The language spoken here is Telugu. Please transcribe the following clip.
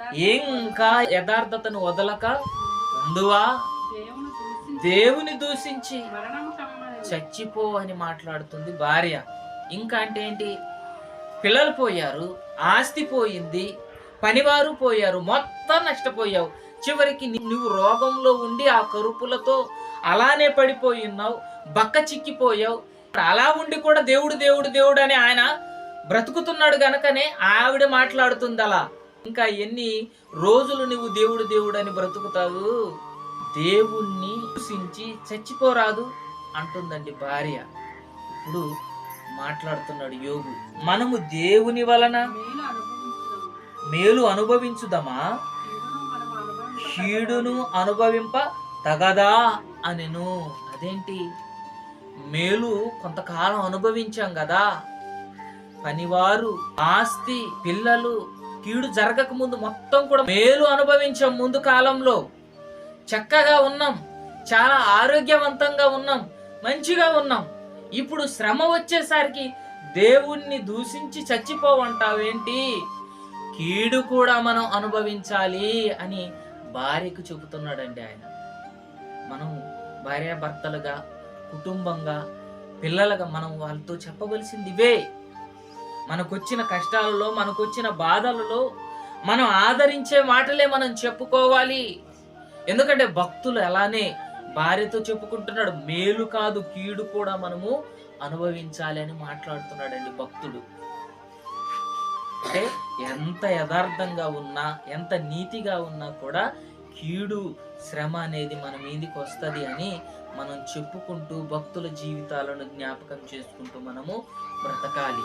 ఇంకా యథార్థతను వదలక ఉండువా? దేవుని దూషించి చచ్చిపో అని మాట్లాడుతుంది భార్య. ఇంకా అంటే ఏంటి? పిల్లలు పోయారు ఆస్తి పోయింది పనివారు పోయారు మొత్తం నష్టపోయావు. చివరికి నువ్వు రోగంలో ఉండి ఆ కరుపులతో అలానే పడిపోయి ఉన్నావు బక్క చిక్కిపోయావు. అలా ఉండి కూడా దేవుడు దేవుడు దేవుడు అని ఆయన బ్రతుకుతున్నాడు గనకనే ఆవిడ మాట్లాడుతుంది అలా ఇంకా ఎన్ని రోజులు నువ్వు దేవుడు దేవుడు అని బ్రతుకుతావు? దేవుణ్ణి దూషించి చచ్చిపోరాదు అంటుందండి భార్య. ఇప్పుడు మాట్లాడుతున్నాడు యోగు. మనము దేవుని వలన మేలు అనుభవించుదమా? కీడును అనుభవింప అనుభవింప తగదా అనెను. అదేంటి? మేలు కొంతకాలం అనుభవించాం కదా. పనివారు ఆస్తి పిల్లలు కీడు జరగక ముందు మొత్తం కూడా మేలు అనుభవించాం ముందు కాలంలో. చక్కగా ఉన్నాం చాలా ఆరోగ్యవంతంగా ఉన్నాం మంచిగా ఉన్నాం. ఇప్పుడు శ్రమ వచ్చేసరికి దేవుణ్ణి దూషించి చచ్చిపోవంటావేంటి? కీడు కూడా మనం అనుభవించాలి అని భార్యకు చెబుతున్నాడండి ఆయన. మనం భార్యాభర్తలుగా కుటుంబంగా పిల్లలుగా మనం వాళ్ళతో చెప్పవలసింది ఇవే. మనకొచ్చిన కష్టాలలో మనకొచ్చిన బాధలలో మనం ఆదరించే మాటలే మనం చెప్పుకోవాలి. ఎందుకంటే భక్తులు అలానే భార్యతో చెప్పుకుంటున్నాడు మేలు కాదు కీడు కూడా మనము అనుభవించాలి అని మాట్లాడుతున్నాడండి భక్తుడు. అంటే ఎంత యథార్థంగా ఉన్నా ఎంత నీతిగా ఉన్నా కూడా కీడు శ్రమ అనేది మన మీదికి వస్తుంది అని మనం చెప్పుకుంటూ భక్తుల జీవితాలను జ్ఞాపకం చేసుకుంటూ మనము బ్రతకాలి.